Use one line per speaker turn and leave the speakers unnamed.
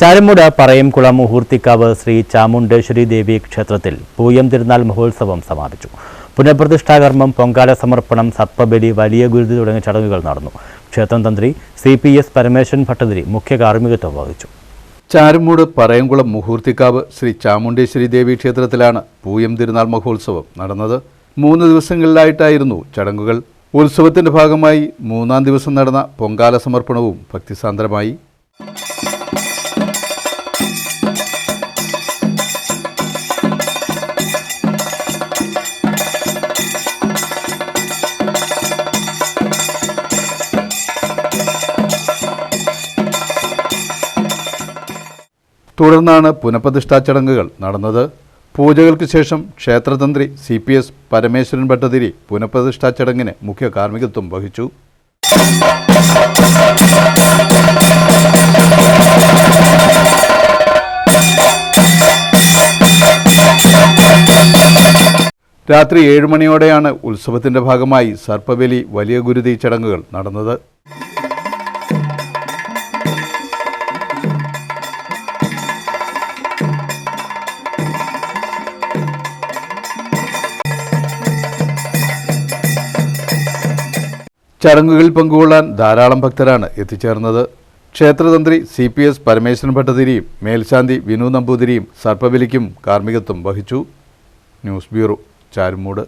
ചാരമുട പറയംകുളം മുഹൂർത്തിക്കാവ് ശ്രീ ചാമുണ്ടേശ്വരി ദേവി ക്ഷേത്രത്തിൽ പൂയം തിരുനാൾ മഹോത്സവം സമാപിച്ചു. പുനഃപ്രതിഷ്ഠാകർമ്മം പൊങ്കാല സമർപ്പണം സത്പബലി വലിയ ഗുരുതി തുടങ്ങിയ ചടങ്ങുകൾ നടന്നു. ക്ഷേത്രം തന്ത്രി C P S Parameswaran Bhattathiri മുഖ്യ കാർമ്മികത്വം വഹിച്ചു.
ചാരുമൂട് പറയംകുളം മുഹൂർത്തിക്കാവ് ശ്രീ ചാമുണ്ടേശ്വരി ദേവി ക്ഷേത്രത്തിലാണ് പൂയം തിരുനാൾ മഹോത്സവം നടന്നത്. മൂന്ന് ദിവസങ്ങളിലായിട്ടായിരുന്നു ചടങ്ങുകൾ. ഉത്സവത്തിന്റെ ഭാഗമായി മൂന്നാം ദിവസം നടന്ന പൊങ്കാല സമർപ്പണവും ഭക്തിസാന്ദ്രമായി. തുടർന്നാണ് പുനഃപ്രതിഷ്ഠാ ചടങ്ങുകൾ നടന്നത്. പൂജകൾക്ക് ശേഷം ക്ഷേത്രതന്ത്രി C P S Parameswaran Bhattathiri പുനഃപ്രതിഷ്ഠാ ചടങ്ങിന് മുഖ്യ കാർമ്മികത്വം വഹിച്ചു. രാത്രി ഏഴ് മണിയോടെയാണ് ഉത്സവത്തിന്റെ ഭാഗമായി സർപ്പബലി വലിയ ഗുരുതി ചടങ്ങുകൾ നടന്നത്. ചടങ്ങുകളിൽ പങ്കുകൊള്ളാൻ ധാരാളം ഭക്തരാണ് എത്തിച്ചേർന്നത്. ക്ഷേത്രതന്ത്രി സി പി എസ് പരമേശ്വരൻ ഭട്ടതിരിയും മേൽശാന്തി വിനു നമ്പൂതിരിയും സർപ്പബലിക്കും കാർമ്മികത്വം വഹിച്ചു. News bureau Charummood.